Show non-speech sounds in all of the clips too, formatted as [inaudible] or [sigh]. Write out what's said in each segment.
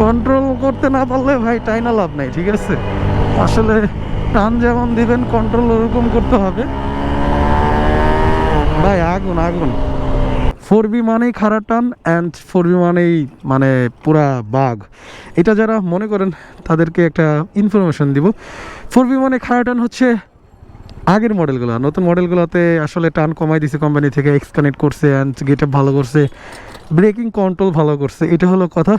Control করতে না পারলে ভাই টাইনা লাভ নাই, ঠিক আছে? আসলে টান যেমন দিবেন কন্ট্রোল ওরকম করতে হবে। ভাই, আগুন আগুন। ফোর বি মানেই খারাপ টান অ্যান্ড ফোর বি মানেই মানে পুরা বাঘ। এটা যারা মনে করেন, তাদেরকে একটা ইনফরমেশন দিব। ফোর বি মানে খারাপ টান হচ্ছে আগের মডেলগুলো নতুন মডেলগুলোতে আসলে টান কমাই দিছে কোম্পানি থেকে এক্স কানেক্ট করছে অ্যান্ড গেট ভালো করছে। ব্রেকিং কন্ট্রোল ভালো করছে, এটা হলো কথা।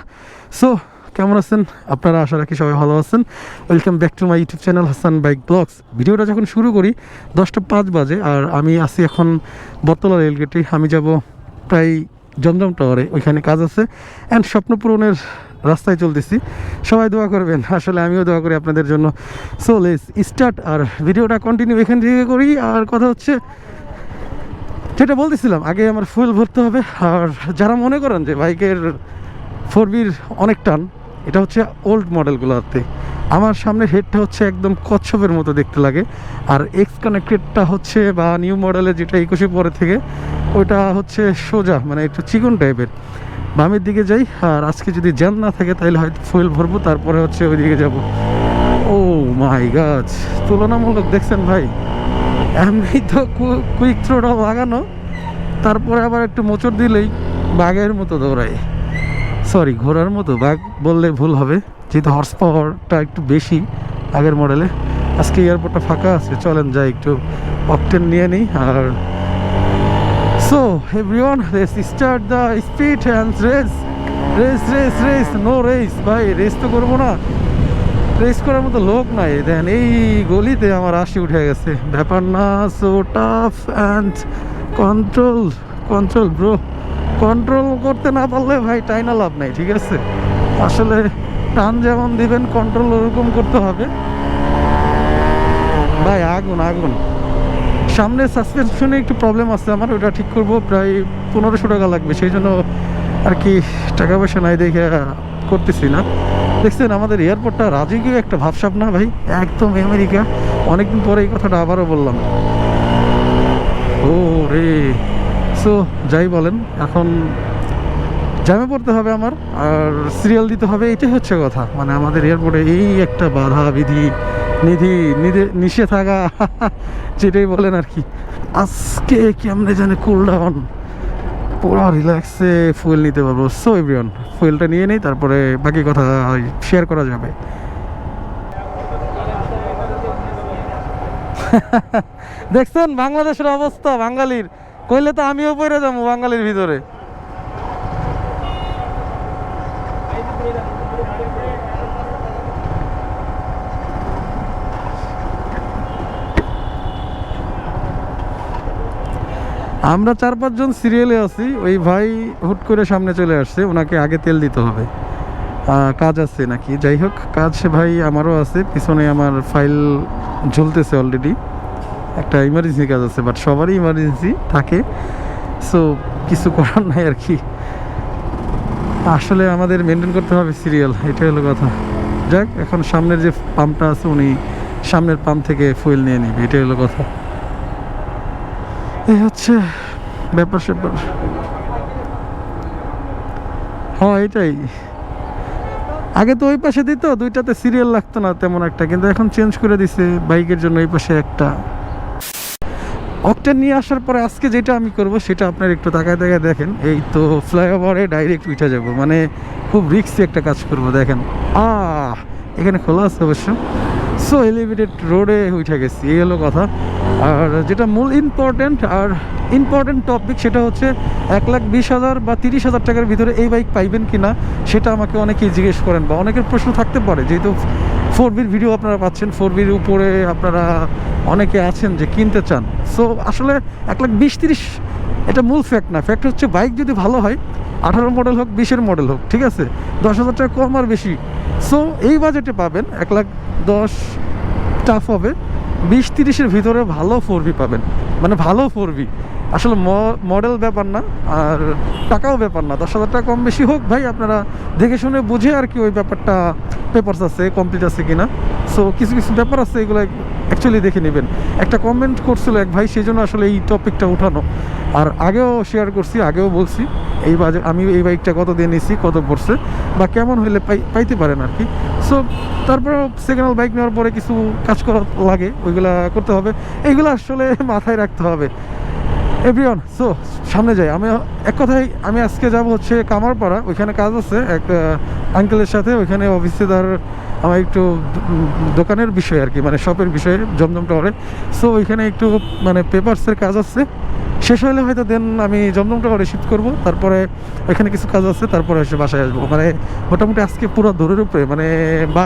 সো কেমন আছেন? আপনারা আশা রাখি সবাই ভালো আছেন। Welcome back to my YouTube channel Hasan bike vlogs ভিডিওটা যখন শুরু করি, দশটা পাঁচ বাজে, আর আমি আছি এখন বর্তলা রেলগেটে। আমি যাব প্রায় জমজম টাওয়ারে, ওইখানে কাজ আছে। অ্যান্ড স্বপ্ন পূরণের রাস্তায় চলতেছি। সবাই দোয়া করবেন, আসলে আমিও দোয়া করি আপনাদের জন্য। সো লেস স্টার্ট আর ভিডিওটা কন্টিনিউ এখান থেকে করি, আর কথা হচ্ছে যেটা বলতেছিলাম, আগে আমার ফুয়েল ভরতে হবে। আর যারা মনে করেন যে বাইকের ফোর বির অনেক টান, এটা হচ্ছে ওল্ড মডেলগুলোতে আমার সামনে হেডটা হচ্ছে একদম কচ্ছপের মতো দেখতে লাগে। আর এক্স কানেক্টেডটা হচ্ছে বা নিউ মডেলের যেটা একুশে পরে থেকে ওইটা হচ্ছে সোজা মানে একটু চিকন টাইপের বামের দিকে যাই, আর আজকে যদি জ্যাম না থাকে, তাহলে হয়তো ফুয়েল ভরবো, তারপরে হচ্ছে ওইদিকে যাব। ও মাই গাছ তুলনামূলক, দেখছেন ভাই? এমনি তো কুইক থ্রোটা লাগানো, তারপরে আবার একটু মোচড় দিলেই বাঘের মতো দৌড়ায়। সরি ঘোড়ার মতো, বাঘ বললে ভুল হবে, যেহেতু হর্স পাওয়ারটা একটু বেশি আগের মডেলে আজকে এয়ারপোর্টটা ফাঁকা আছে, চলেন যাই, একটু অপটেন নিয়ে নিই, আর so everyone race start the speed and race race race race no race ভাই রেস তো করব না। রেস করার মতো লোক নাই। দেন এই গলিতে আমার আশি উঠে গেছে। ব্যাপার না so tough and control control bro control করতে না পারলে ভাই টাইনা লাভ নাই, ঠিক আছে? আসলে টান যেমন দিবেন কন্ট্রোল ওরকম করতে হবে। ভাই, আগুন আগুন। সামনে সাসপেনশনে একটু প্রবলেম আছে আমার, ওটা ঠিক করব। প্রায় পনেরোশো টাকা লাগবে, সেই জন্য আর কি টাকা পয়সা নাই দেখে করতেছি না। দেখছেন, আমাদের এয়ারপোর্টটা রাজকীয় একটা ভাবসাব না ভাই? একদম আমেরিকা। অনেকদিন পরে এই কথাটা আবারও বললাম। ও রে। সো যাই বলেন, এখন জ্যামে পড়তে হবে আমার, আর সিরিয়াল দিতে হবে, এটাই হচ্ছে কথা। মানে আমাদের এয়ারপোর্টে এই একটা বাধা, বিধি, নিধি, নিধে নিষে থাকা [laughs] যেটাই বলেন আর কি। আজকে কেমনে জানে কুল ডাউন পুরো রিল্যাক্সে ফুয়েল নিতে পারব। সো এভরিওয়ান ফুয়েলটা নিয়ে নিই, তারপরে বাকি কথা শেয়ার করা যাবে। [laughs] দেখছেন, বাংলাদেশের অবস্থা, বাঙালির। কইলে তো আমিও পড়ে যাব বাঙালির ভিতরে। আমরা চার পাঁচজন সিরিয়ালে আছি। ওই ভাই হুট করে সামনে চলে আসছে, ওনাকে আগে তেল দিতে হবে। কাজ আছে নাকি? যাই হোক, কাজ ভাই আমারও আছে, পিছনে আমার ফাইল ঝুলতেছে অলরেডি একটা ইমার্জেন্সি কাজ আছে বাট সবারই ইমার্জেন্সি থাকে। সো কিছু করার নাই আর কি। আসলে আমাদের মেনটেন করতে হবে সিরিয়াল এটাই হলো কথা। যাক, এখন সামনের যে পাম্পটা আছে, উনি সামনের পাম্প থেকে ফুয়েল নিয়ে নিবে, এটাই হলো কথা। এই হচ্ছে ব্যাপার স্যাপার। হ্যাঁ এটাই। আগে তো ওই পাশে দিত, দুইটাতে সিরিয়াল লাগতো না তেমন একটা, কিন্তু এখন চেঞ্জ করে দিছে, বাইকের জন্য এই পাশে একটা। অকটেন নিয়ে আসার পরে আজকে যেটা আমি করব, সেটা আপনার একটু তাকায় তাকায় দেখেন। এই তো ফ্লাইওভারে ডাইরেক্ট উঠে যাব মানে খুব রিক্সি একটা কাজ করব, দেখেন। আহ, এখানে খোলা আছে অবশ্য। সো এলিভেটেড রোডে উঠে গেছি, এই হলো কথা। আর যেটা মূল ইম্পর্ট্যান্ট আর ইম্পর্ট্যান্ট টপিক সেটা হচ্ছে এক লাখ বিশ হাজার বা তিরিশ হাজার টাকার ভিতরে এই বাইক পাইবেন কি না সেটা আমাকে অনেকেই জিজ্ঞেস করেন বা অনেকের প্রশ্ন থাকতে পারে। যেহেতু ফোর বির ভিডিও আপনারা পাচ্ছেন ফোর বির উপরে আপনারা অনেকে আছেন যে কিনতে চান। সো আসলে এক লাখ বিশ তিরিশ, এটা মূল ফ্যাক্ট না। ফ্যাক্ট হচ্ছে বাইক যদি ভালো হয়, আঠারো মডেল হোক, বিশের মডেল হোক, ঠিক আছে? দশ হাজার টাকা কম আর বেশি। সো এই বাজেটে পাবেন, এক লাখ দশ টাফ হবে। বিশ তিরিশের ভিতরে ভালো ফোর পাবেন। মানে ভালো ফোর আসলে মডেল ব্যাপার না, আর টাকাও ব্যাপার না। দশ হাজার টাকা কম বেশি হোক, ভাই, আপনারা দেখে শুনে বুঝে আর কি ওই ব্যাপারটা পেপারস আছে কমপ্লিট আছে কিনা। সো কিছু কিছু ব্যাপার আছে, এগুলো অ্যাকচুয়ালি দেখে নেবেন। একটা কমেন্ট করছিল এক ভাই সেই জন্য আসলে এই টপিকটা উঠানো। আর আগেও শেয়ার করছি, আগেও বলছি, এই বাজে, আমি এই বাইকটা কত দিয়ে নিছি, কত পড়ছে, বা কেমন হলে পাই, পাইতে পারেন আর কি। সো তারপরে সেকেন্ড বাইক নেওয়ার পরে কিছু কাজ করা লাগে, ওইগুলা করতে হবে। এইগুলো আসলে [laughs] মাথায় রাখতে হবে। এভরিওয়ান সো সামনে যাই। আমি এক কথাই আমি আজকে যাব হচ্ছে কামারপাড়া, ওইখানে কাজ আছে, এক আঙ্কেলের সাথে, ওইখানে অফিসে তার আমার একটু দোকানের বিষয় আর কি মানে শপের বিষয়ে জমজম টাওয়ারে সো ওইখানে একটু মানে পেপারসের কাজ আছে। শেষ হলে হয়তো দেন আমি জমজম টাওয়ারে শিফট করব। তারপরে ওইখানে কিছু কাজ আছে, তারপরে এসে বাসায় আসব। মানে মোটামুটি আজকে পুরো দূরের উপরে মানে বা,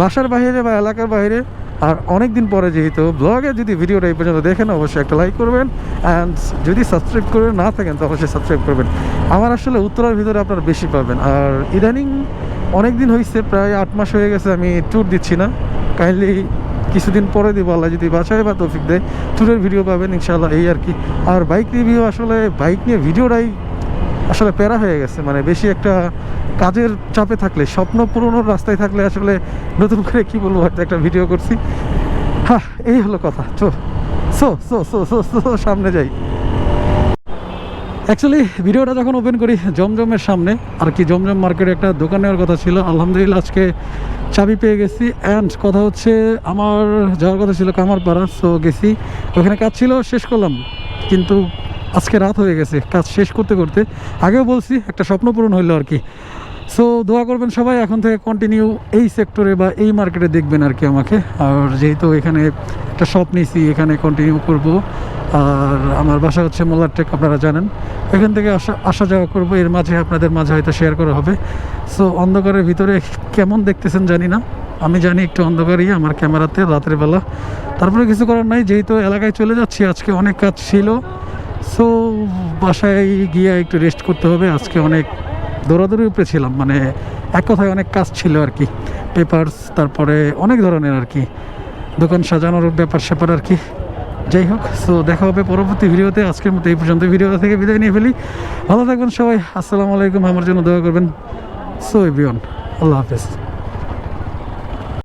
বাসার বাইরে বা এলাকার বাইরে। আর অনেক দিন পরে যেহেতু ব্লগে যদি ভিডিওটা এই পর্যন্ত দেখেন, অবশ্যই একটা লাইক করবেন। অ্যান্ড যদি সাবস্ক্রাইব করে না থাকেন, তো অবশ্যই সাবস্ক্রাইব করবেন। আমার আসলে উত্তরার ভিতরে আপনার বেশি পাবেন। আর ইদানিং অনেক দিন হয়েছে প্রায় আট মাস হয়ে গেছে আমি ট্যুর দিচ্ছি না। কাইন্ডলি কিছুদিন পরে দিব, আল্লাহ যদি বাঁচায় বা তৌফিক দেয় ট্যুরের ভিডিও পাবেন, ইনশাআল্লাহ এই আর কি। আর বাইক রিভিউ আসলে বাইক নিয়ে ভিডিওটাই আসলে প্যারা হয়ে গেছে মানে বেশি একটা কাজের চাপে থাকলে, স্বপ্ন পূরণের রাস্তায় থাকলে আসলে নতুন করে কি বলব, হয়তো একটা ভিডিও করছি। হ্যাঁ এই হলো কথা চো so so so so so, সামনে যাই। অ্যাকচুয়ালি ভিডিওটা যখন ওপেন করি, জমজমের সামনে, আর কি জমজম মার্কেটে একটা দোকান নেওয়ার কথা ছিল, আলহামদুলিল্লাহ আজকে চাবি পেয়ে গেছি। অ্যান্ড কথা হচ্ছে, আমার যাওয়ার কথা ছিল কামারপাড়া সো গেছি। ওখানে কাজ ছিল, শেষ করলাম। কিন্তু আজকে রাত হয়ে গেছে, কাজ শেষ করতে করতে। আগেও বলছি, একটা স্বপ্ন পূরণ হইল আর কি। সো দোয়া করবেন সবাই, এখন থেকে কন্টিনিউ এই সেক্টরে বা এই মার্কেটে দেখবেন আর কি আমাকে। আর যেহেতু এখানে একটা শপ নিয়েছি, এখানে কন্টিনিউ করব। আর আমার বাসা হচ্ছে মোল্লারটেক আপনারা জানেন। এখান থেকে আসা আসা যাওয়া করব, এর মাঝে আপনাদের মাঝে হয়তো শেয়ার করা হবে। সো অন্ধকারের ভিতরে কেমন দেখতেছেন জানি না। আমি জানি একটু অন্ধকারই, আমার ক্যামেরাতে রাতের বেলা। তারপরে কিছু করার নাই, যেহেতু এলাকায় চলে যাচ্ছি, আজকে অনেক কাজ ছিল। সো বাসায় গিয়ে একটু রেস্ট করতে হবে, আজকে অনেক দৌড়াদৌড়ির উপরে ছিলাম মানে এক কথায় অনেক কাজ ছিল আর কি। পেপারস তারপরে অনেক ধরনের আর কি। দোকান সাজানোর ব্যাপার স্যাপার আর কি। যাই হোক সো দেখা হবে পরবর্তী ভিডিওতে। আজকের মতো এই পর্যন্ত ভিডিও থেকে বিদায় নিয়ে ফেলি। ভালো থাকবেন সবাই। আসসালামু আলাইকুম। আমার জন্য দোয়া করবেন। সো এভরিওয়ান আল্লাহ হাফেজ।